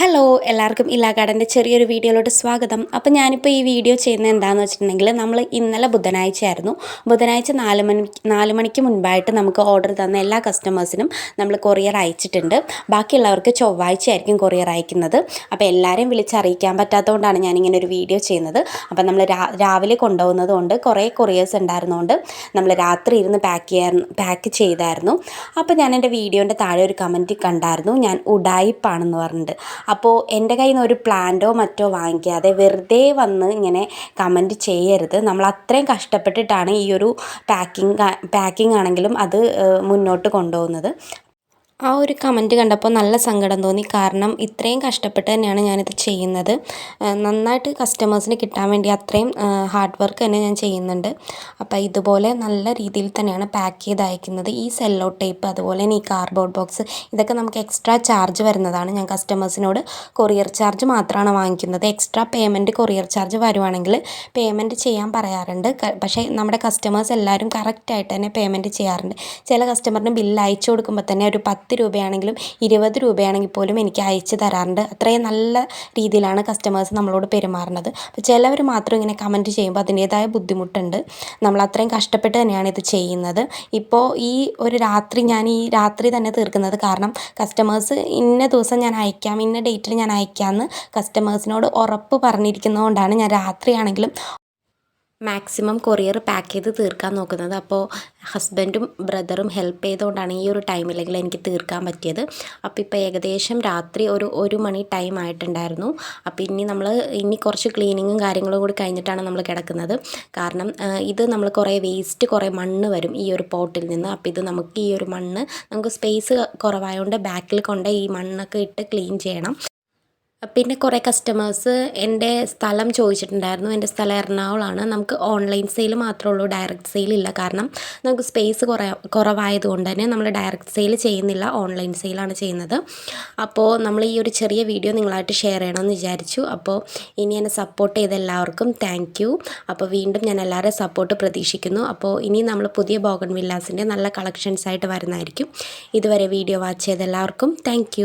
Hello എല്ലാവർക്കും ഇല്ലാ ചെറിയൊരു വീഡിയോയിലോട്ട് സ്വാഗതം. അപ്പോൾ ഞാനിപ്പോൾ ഈ വീഡിയോ ചെയ്യുന്നത് എന്താണെന്ന് വെച്ചിട്ടുണ്ടെങ്കിൽ നമ്മൾ ഇന്നലെ ബുധനാഴ്ച ആയിരുന്നു ബുധനാഴ്ച നാല് മണി നാല് മണിക്ക് മുൻപായിട്ട് നമുക്ക് ഓർഡർ തന്ന എല്ലാ കസ്റ്റമേഴ്സിനും നമ്മൾ കൊറിയർ അയച്ചിട്ടുണ്ട്. ബാക്കിയുള്ളവർക്ക് ചൊവ്വാഴ്ചയായിരിക്കും കൊറിയർ അയക്കുന്നത്. അപ്പോൾ എല്ലാവരെയും വിളിച്ചറിയിക്കാൻ പറ്റാത്തതുകൊണ്ടാണ് ഞാനിങ്ങനെ ഒരു വീഡിയോ ചെയ്യുന്നത്. അപ്പോൾ നമ്മൾ രാവിലെ കൊണ്ടുപോകുന്നത് കൊണ്ട് കുറേ കൊറിയേഴ്സ് ഉണ്ടായിരുന്നതുകൊണ്ട് നമ്മൾ രാത്രി ഇരുന്ന് പാക്ക് ചെയ്യാൻ പാക്ക് ചെയ്തായിരുന്നു. അപ്പോൾ ഞാൻ എന്റെ വീഡിയോന്റെ താഴെ ഒരു കമന്റ് കണ്ടായിരുന്നു. ഞാൻ ഉഡായിപ്പാണെന്ന് പറഞ്ഞിട്ട്. അപ്പോൾ എന്റെ കയ്യിൽ നിന്ന് ഒരു പ്ലാന്റോ മറ്റോ വാങ്ങിക്കാതെ വെറുതെ വന്ന് ഇങ്ങനെ കമന്റ് ചെയ്യരുത്. നമ്മൾ അത്രയും കഷ്ടപ്പെട്ടിട്ടാണ് ഈ ഒരു പാക്കിംഗ് പാക്കിംഗ് ആണെങ്കിലും അത് മുന്നോട്ട് കൊണ്ടുപോകുന്നത്. ആ ഒരു കമന്റ് കണ്ടപ്പോൾ നല്ല സങ്കടം തോന്നി. കാരണം ഇത്രയും കഷ്ടപ്പെട്ട് തന്നെയാണ് ഞാനിത് ചെയ്യുന്നത്. നന്നായിട്ട് കസ്റ്റമേഴ്സിന് കിട്ടാൻ വേണ്ടി അത്രയും ഹാർഡ് വർക്ക് തന്നെ ഞാൻ ചെയ്യുന്നുണ്ട്. അപ്പോൾ ഇതുപോലെ നല്ല രീതിയിൽ തന്നെയാണ് പാക്ക് ചെയ്ത് അയക്കുന്നത്. ഈ സെല്ലോ ടേപ്പ് അതുപോലെ തന്നെ ഈ കാർഡ്ബോർഡ് ബോക്സ് ഇതൊക്കെ നമുക്ക് എക്സ്ട്രാ ചാർജ് വരുന്നതാണ്. ഞാൻ കസ്റ്റമേഴ്സിനോട് കൊറിയർ ചാർജ് മാത്രമാണ് വാങ്ങിക്കുന്നത്. എക്സ്ട്രാ പേയ്മെന്റ് കൊറിയർ ചാർജ് വരുവാണെങ്കിൽ പേയ്മെന്റ് ചെയ്യാൻ പറയാറുണ്ട്. പക്ഷേ നമ്മുടെ കസ്റ്റമേഴ്സ് എല്ലാവരും കറക്റ്റായിട്ട് തന്നെ പേയ്മെന്റ് ചെയ്യാറുണ്ട്. ചില കസ്റ്റമറിന് ബില്ല് അയച്ചു കൊടുക്കുമ്പോൾ തന്നെ ഒരു പത്ത് പത്ത് രൂപയാണെങ്കിലും ഇരുപത് രൂപയാണെങ്കിൽ പോലും എനിക്ക് അയച്ചു തരാറുണ്ട്. അത്രയും നല്ല രീതിയിലാണ് കസ്റ്റമേഴ്സ് നമ്മളോട് പെരുമാറുന്നത്. അപ്പോൾ ചിലവർ മാത്രം ഇങ്ങനെ കമന്റ് ചെയ്യുമ്പോൾ അതിന്റേതായ ബുദ്ധിമുട്ടുണ്ട്. നമ്മൾ അത്രയും കഷ്ടപ്പെട്ട് തന്നെയാണ് ഇത് ചെയ്യുന്നത്. ഇപ്പോൾ ഈ ഒരു രാത്രി ഞാൻ ഈ രാത്രി തന്നെ തീർക്കുന്നത് കാരണം കസ്റ്റമേഴ്സ് ഇന്ന ദിവസം ഞാൻ അയക്കാം ഇന്ന ഡേറ്റിൽ ഞാൻ അയക്കാമെന്ന് കസ്റ്റമേഴ്സിനോട് ഉറപ്പ് പറഞ്ഞിരിക്കുന്നതുകൊണ്ടാണ് ഞാൻ രാത്രിയാണെങ്കിലും മാക്സിമം കൊറിയർ പാക്ക് ചെയ്ത് തീർക്കാൻ നോക്കുന്നത്. അപ്പോൾ ഹസ്ബൻഡും ബ്രദറും ഹെൽപ്പ് ചെയ്തുകൊണ്ടാണ് ഈ ഒരു ടൈമിലെങ്കിൽ എനിക്ക് തീർക്കാൻ പറ്റിയത്. അപ്പോൾ ഇപ്പോൾ ഏകദേശം രാത്രി ഒരു ഒരു മണി ടൈം ആയിട്ടുണ്ടായിരുന്നു. അപ്പോൾ ഇനി നമ്മൾ ഇനി കുറച്ച് ക്ലീനിങ്ങും കാര്യങ്ങളും കൂടി കഴിഞ്ഞിട്ടാണ് നമ്മൾ കിടക്കുന്നത്. കാരണം ഇത് നമ്മൾ കുറേ വേസ്റ്റ് കുറേ മണ്ണ് വരും ഈ ഒരു പോട്ടിൽ നിന്ന്. അപ്പോൾ ഇത് നമുക്ക് ഈ ഒരു മണ്ണ് നമുക്ക് സ്പേസ് കുറവായതുകൊണ്ട് ബാക്കിൽ കൊണ്ട് ഈ മണ്ണൊക്കെ ഇട്ട് ക്ലീൻ ചെയ്യണം. പിന്നെ കുറേ കസ്റ്റമേഴ്സ് എന്റെ സ്ഥലം ചോദിച്ചിട്ടുണ്ടായിരുന്നു. എന്റെ സ്ഥലം എറണാകുളമാണ് നമുക്ക് ഓൺലൈൻ സെയിൽ മാത്രമേ ഉള്ളൂ ഡയറക്റ്റ് സെയിൽ ഇല്ല. കാരണം നമുക്ക് സ്പേസ് കുറേ കുറവായതുകൊണ്ട് തന്നെ നമ്മൾ ഡയറക്റ്റ് സെയിൽ ചെയ്യുന്നില്ല ഓൺലൈൻ സെയിലാണ് ചെയ്യുന്നത്. അപ്പോൾ നമ്മൾ ഈ ഒരു ചെറിയ വീഡിയോ നിങ്ങളായിട്ട് ഷെയർ ചെയ്യണമെന്ന് വിചാരിച്ചു. അപ്പോൾ ഇനി എന്നെ സപ്പോർട്ട് ചെയ്ത എല്ലാവർക്കും താങ്ക് യു അപ്പോൾ വീണ്ടും ഞാൻ എല്ലാവരെയും സപ്പോർട്ട് പ്രതീക്ഷിക്കുന്നു. അപ്പോൾ ഇനി നമ്മൾ പുതിയ ബോഗൺ വില്ലാസിന്റെ നല്ല കളക്ഷൻസ് ആയിട്ട് വരുന്നതായിരിക്കും. ഇതുവരെ വീഡിയോ വാച്ച് ചെയ്ത എല്ലാവർക്കും താങ്ക്